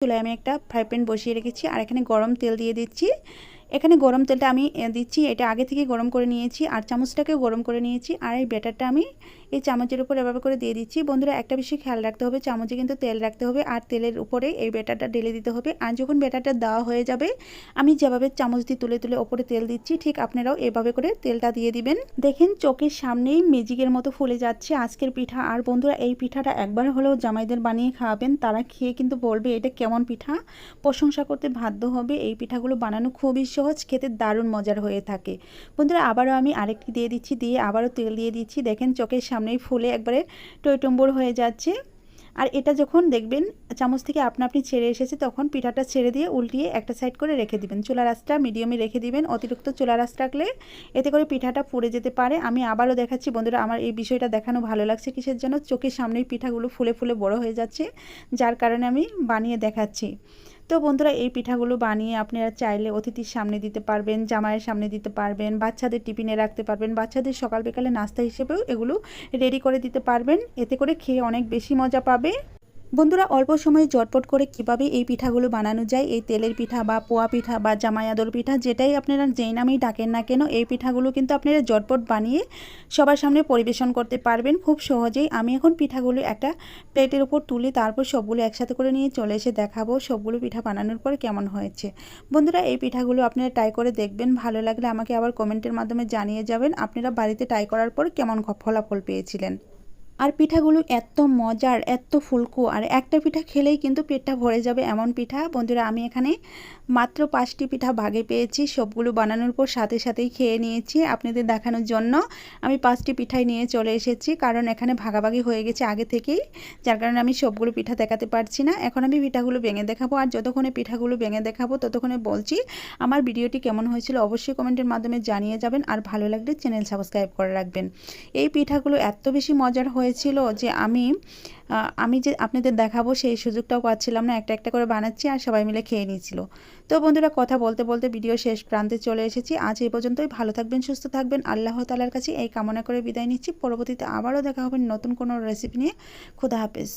চুলায় আমি একটা ফ্রাই প্যান বসিয়ে রেখেছি আর এখানে গরম তেল দিয়ে দিচ্ছি। এখানে গরম তেলটা আমি দিচ্ছি, এটা আগে থেকে গরম করে নিয়েছি, আর চামচটাকেও গরম করে নিয়েছি, আর এই ব্যাটারটা আমি এই চামচের উপর এভাবে করে দিয়ে দিচ্ছি। বন্ধুরা, একটা বিষয় খেয়াল রাখতে হবে, চামচে কিন্তু তেল রাখতে হবে, আর তেলের উপরে এই ব্যাটারটা ঢেলে দিতে হবে। আর যখন ব্যাটারটা দেওয়া হয়ে যাবে, আমি যেভাবে চামচ দিয়ে তুলে তুলে ওপরে তেল দিচ্ছি, ঠিক আপনারাও এভাবে করে তেলটা দিয়ে দিবেন। দেখেন, চোখের সামনেই ম্যাজিকের মতো ফুলে যাচ্ছে আজকের পিঠা। আর বন্ধুরা, এই পিঠাটা একবার হলেও জামাইদের বানিয়ে খাওয়াবেন, তারা খেয়ে কিন্তু বলবে, এটা কেমন পিঠা? প্রশংসা করতে বাধ্য হবে, এই পিঠাগুলো বানানো খুবই সহজ খেতে দারুণ মজার হয়ে থাকে। বন্ধুরা, আবারও আমি আরেকটি দিয়ে দিচ্ছি, দিয়ে আবারও তেল দিয়ে দিচ্ছি। দেখেন চোখের সামনেই ফুলে একবারে টইটম্বর হয়ে যাচ্ছে। আর এটা যখন দেখবেন, চামচ থেকে আপনা আপনি ছেড়ে এসেছে, তখন পিঠাটা ছেড়ে দিয়ে উল্টিয়ে একটা সাইড করে রেখে দিবেন। চুলা রাসটা মিডিয়ামে রেখে দিবেন। অতিরিক্ত চুলা রাস রাখলে এতে করে পিঠাটা পুড়ে যেতে পারে। আমি আবারও দেখাচ্ছি, বন্ধুরা, আমার এই বিষয়টা দেখানো ভালো লাগছে কিসের জন্য? চোখের সামনেই পিঠাগুলো ফুলে ফুলে বড় হয়ে যাচ্ছে, যার কারণে আমি বানিয়ে দেখাচ্ছি। তো বন্ধুরা, এই পিঠাগুলো বানিয়ে আপনারা চাইলে অতিথির সামনে দিতে পারবেন, জামাইয়ের সামনে দিতে পারবেন, বাচ্চাদের টিফিনে রাখতে পারবেন, বাচ্চাদের সকাল বিকালে নাস্তা হিসেবেও এগুলো রেডি করে দিতে পারবেন। এতে করে খেয়ে অনেক বেশি মজা পাবে। বন্ধুরা, অল্প সময়ে জটপট করে কীভাবে এই পিঠাগুলো বানানো যায়, এই তেলের পিঠা বা পোয়া পিঠা বা জামায়াদর পিঠা, যেটাই আপনারা যেই নামেই ডাকেন না কেন, এই পিঠাগুলো কিন্তু আপনারা জটপট বানিয়ে সবার সামনে পরিবেশন করতে পারবেন। খুব সহজেই আমি এখন পিঠাগুলো একটা প্লেটের উপর তুলে তারপর সবগুলো একসাথে করে নিয়ে চলে এসে দেখাবো সবগুলো পিঠা বানানোর পর কেমন হয়েছে। বন্ধুরা, এই পিঠাগুলো আপনারা ট্রাই করে দেখবেন, ভালো লাগলে আমাকে আবার কমেন্টের মাধ্যমে জানিয়ে যাবেন, আপনারা বাড়িতে ট্রাই করার পর কেমন ফলাফল পেয়েছিলেন। আর পিঠাগুলো এত মজার, এত ফুলকো, আর একটা পিঠা খেলেই কিন্তু পেটটা ভরে যাবে এমন পিঠা। বন্ধুরা, আমি এখানে মাত্র পাঁচটি পিঠা ভাগে পেয়েছি, সবগুলো বানানোর পর সাথে সাথেই খেয়ে নিয়েছি আপনাদের দেখানোর জন্য। আমি পাঁচটি পিঠাই নিয়ে চলে এসেছি, কারণ এখানে ভাগাভাগি হয়ে গেছে আগে থেকেই, যার কারণে আমি সবগুলো পিঠা দেখাতে পারছি না। এখন আমি পিঠাগুলো ভেঙে দেখাবো, আর যতক্ষণে পিঠাগুলো ভেঙে দেখাবো ততক্ষণে বলছি, আমার ভিডিওটি কেমন হয়েছিল অবশ্যই কমেন্টের মাধ্যমে জানিয়ে যাবেন, আর ভালো লাগলে চ্যানেল সাবস্ক্রাইব করে রাখবেন। এই পিঠাগুলো এত বেশি মজার হয়েছিল যে আমি আমি যে আপনাদের দেখাবো সেই সুযোগটাও পাচ্ছিলাম না, একটা একটা করে বানাচ্ছি আর সবাই মিলে খেয়ে নিয়েছিল। তো বন্ধুরা, কথা বলতে বলতে ভিডিও শেষ প্রান্তে চলে এসেছি। আজ এই পর্যন্তই। ভালো থাকবেন, সুস্থ থাকবেন। আল্লাহ তালার কাছে এই কামনা করে বিদায় নিচ্ছি। পরবর্তীতে আবারও দেখা হবে নতুন কোনো রেসিপি নিয়ে। খুদা হাফেজ।